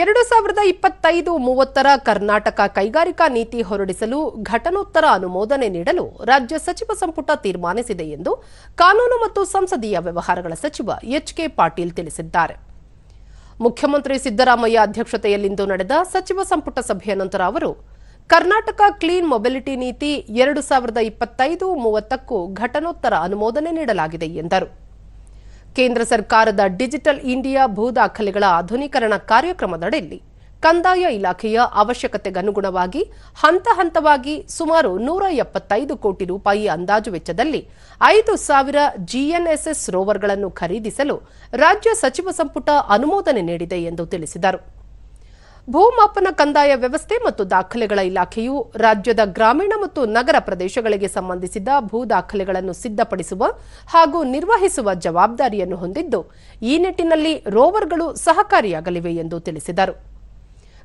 ಎರಡು ಸಾವಿರದ ಇಪ್ಪತ್ತೈದು ಮೂವತ್ತರ ಕರ್ನಾಟಕ ಕೈಗಾರಿಕಾ ನೀತಿ ಹೊರಡಿಸಲು ಘಟನೋತ್ತರ ಅನುಮೋದನೆ ನೀಡಲು ರಾಜ್ಯ ಸಚಿವ ಸಂಪುಟ ತೀರ್ಮಾನಿಸಿದೆ ಎಂದು ಕಾನೂನು ಮತ್ತು ಸಂಸದೀಯ ವ್ಯವಹಾರಗಳ ಸಚಿವ ಎಚ್ಕೆ ಪಾಟೀಲ್ ತಿಳಿಸಿದ್ದಾರೆ. ಮುಖ್ಯಮಂತ್ರಿ ಸಿದ್ದರಾಮಯ್ಯ ಅಧ್ಯಕ್ಷತೆಯಲ್ಲಿಂದು ನಡೆದ ಸಚಿವ ಸಂಪುಟ ಸಭೆಯ ನಂತರ ಅವರು, ಕರ್ನಾಟಕ ಕ್ಲೀನ್ ಮೊಬಿಲಿಟಿ ನೀತಿ ಎರಡು ಸಾವಿರದ ಇಪ್ಪತ್ತೈದು ಮೂವತ್ತಕ್ಕೂ ಘಟನೋತ್ತರ ಅನುಮೋದನೆ ನೀಡಲಾಗಿದೆ ಎಂದರು. ಕೇಂದ್ರ ಸರ್ಕಾರದ ಡಿಜಿಟಲ್ ಇಂಡಿಯಾ ಭೂ ದಾಖಲೆಗಳ ಆಧುನೀಕರಣ ಕಾರ್ಯಕ್ರಮದಡಿಯಲ್ಲಿ ಕಂದಾಯ ಇಲಾಖೆಯ ಅವಶ್ಯಕತೆಗನುಗುಣವಾಗಿ, ಹಂತ ಹಂತವಾಗಿ ಸುಮಾರು ನೂರ ಎಪ್ಪತ್ತೈದು ಕೋಟಿ ರೂಪಾಯಿ ಅಂದಾಜು ವೆಚ್ಚದಲ್ಲಿ ಐದು ಸಾವಿರ ಜಿಎನ್ಎಸ್ಎಸ್ ರೋವರ್ಗಳನ್ನು ಖರೀದಿಸಲು ರಾಜ್ಯ ಸಚಿವ ಸಂಪುಟ ಅನುಮೋದನೆ ನೀಡಿದೆ ಎಂದು ತಿಳಿಸಿದರು. ಭೂಮಾಪನ ಕಂದಾಯ ವ್ಯವಸ್ಥೆ ಮತ್ತು ದಾಖಲೆಗಳ ಇಲಾಖೆಯು ರಾಜ್ಯದ ಗ್ರಾಮೀಣ ಮತ್ತು ನಗರ ಪ್ರದೇಶಗಳಿಗೆ ಸಂಬಂಧಿಸಿದ ಭೂ ದಾಖಲೆಗಳನ್ನು ಸಿದ್ಧಪಡಿಸುವ ಹಾಗೂ ನಿರ್ವಹಿಸುವ ಜವಾಬ್ದಾರಿಯನ್ನು ಹೊಂದಿದ್ದು, ಈ ನಿಟ್ಟಿನಲ್ಲಿ ರೋವರ್ಗಳು ಸಹಕಾರಿಯಾಗಲಿವೆ ಎಂದು ತಿಳಿಸಿದರು.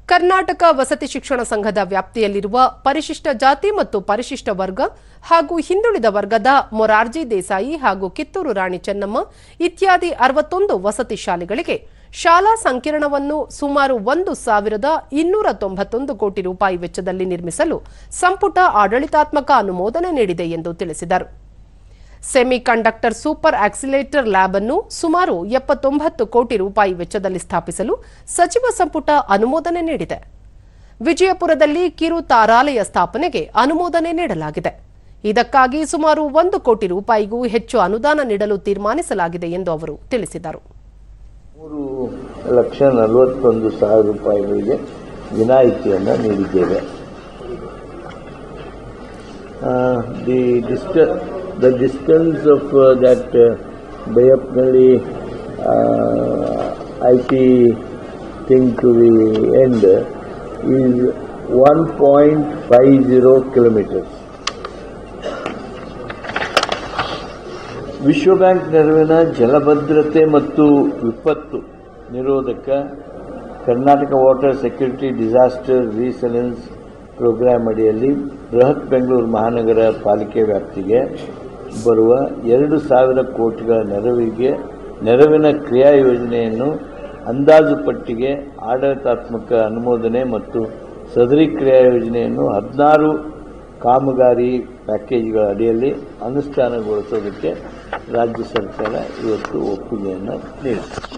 ಕರ್ನಾಟಕ ವಸತಿ ಶಿಕ್ಷಣ ಸಂಘದ ವ್ಯಾಪ್ತಿಯಲ್ಲಿರುವ ಪರಿಶಿಷ್ಟ ಜಾತಿ ಮತ್ತು ಪರಿಶಿಷ್ಟ ವರ್ಗ ಹಾಗೂ ಹಿಂದುಳಿದ ವರ್ಗದ ಮೊರಾರ್ಜಿ ದೇಸಾಯಿ ಹಾಗೂ ಕಿತ್ತೂರು ರಾಣಿ ಚೆನ್ನಮ್ಮ ಇತ್ಯಾದಿ ಅರವತ್ತೊಂದು ವಸತಿ ಶಾಲೆಗಳಿಗೆ ಶಾಲಾ ಸಂಕೀರ್ಣವನ್ನು ಸುಮಾರು ಒಂದು ಸಾವಿರದ ಇನ್ನೂರ ತೊಂಬತ್ತೊಂದು ಕೋಟಿ ರೂಪಾಯಿ ವೆಚ್ಚದಲ್ಲಿ ನಿರ್ಮಿಸಲು ಸಂಪುಟ ಆಡಳಿತಾತ್ಮಕ ಅನುಮೋದನೆ ನೀಡಿದೆ ಎಂದು ತಿಳಿಸಿದರು. Semiconductor super accelerator lab ಅನ್ನು ಸುಮಾರು ಎಪ್ಪತ್ತೊಂಬತ್ತು ಕೋಟಿ ರೂಪಾಯಿ ವೆಚ್ಚದಲ್ಲಿ ಸ್ಥಾಪಿಸಲು ಸಚಿವ ಸಂಪುಟ ಅನುಮೋದನೆ ನೀಡಿದೆ. ವಿಜಯಪುರದಲ್ಲಿ ಕಿರು ತಾರಾಲಯ ಸ್ಥಾಪನೆಗೆ ಅನುಮೋದನೆ ನೀಡಲಾಗಿದೆ. ಇದಕ್ಕಾಗಿ ಸುಮಾರು ಒಂದು ಕೋಟಿ ರೂಪಾಯಿಗೂ ಹೆಚ್ಚು ಅನುದಾನ ನೀಡಲು ತೀರ್ಮಾನಿಸಲಾಗಿದೆ ಎಂದು ಅವರು ತಿಳಿಸಿದರು. ಮೂರು ಲಕ್ಷ ನಲವತ್ತೊಂದು ಸಾವಿರ ರೂಪಾಯಿಗಳಿಗೆ ವಿನಾಯಿತಿಯನ್ನು ನೀಡಿದ್ದೇವೆ ದಿ ಡಿಸ್ಟ the distance of that ಬೈಯಪ್ನಲ್ಲಿ I T thing to the end is one point five zero kilometers ವಿಶ್ವ ಬ್ಯಾಂಕ್ ನೆರವಿನ ಜಲಭದ್ರತೆ ಮತ್ತು ವಿಪತ್ತು ನಿರೋಧಕ Karnataka water security disaster resilience programme ಅಡಿಯಲ್ಲಿ ಬೃಹತ್ ಬೆಂಗಳೂರು ಮಹಾನಗರ ಪಾಲಿಕೆ ವ್ಯಾಪ್ತಿಗೆ ಬರುವ ಎರಡು ಸಾವಿರ ಕೋಟಿಗಳ ನೆರವಿಗೆ ನೆರವಿನ ಕ್ರಿಯಾ ಯೋಜನೆಯನ್ನು ಅಂದಾಜು ಪಟ್ಟಿಗೆ ಆಡಳಿತಾತ್ಮಕ ಅನುಮೋದನೆ ಮತ್ತು ಸದರಿ ಕ್ರಿಯಾ ಯೋಜನೆಯನ್ನು ಹದಿನಾರು ಕಾಮಗಾರಿ ಪ್ಯಾಕೇಜ್ಗಳ ಅಡಿಯಲ್ಲಿ ಅನುಷ್ಠಾನಗೊಳಿಸೋದಕ್ಕೆ ರಾಜ್ಯ ಸರ್ಕಾರ ಇವತ್ತು ಒಪ್ಪಿಗೆಯನ್ನು ನೀಡಿದೆ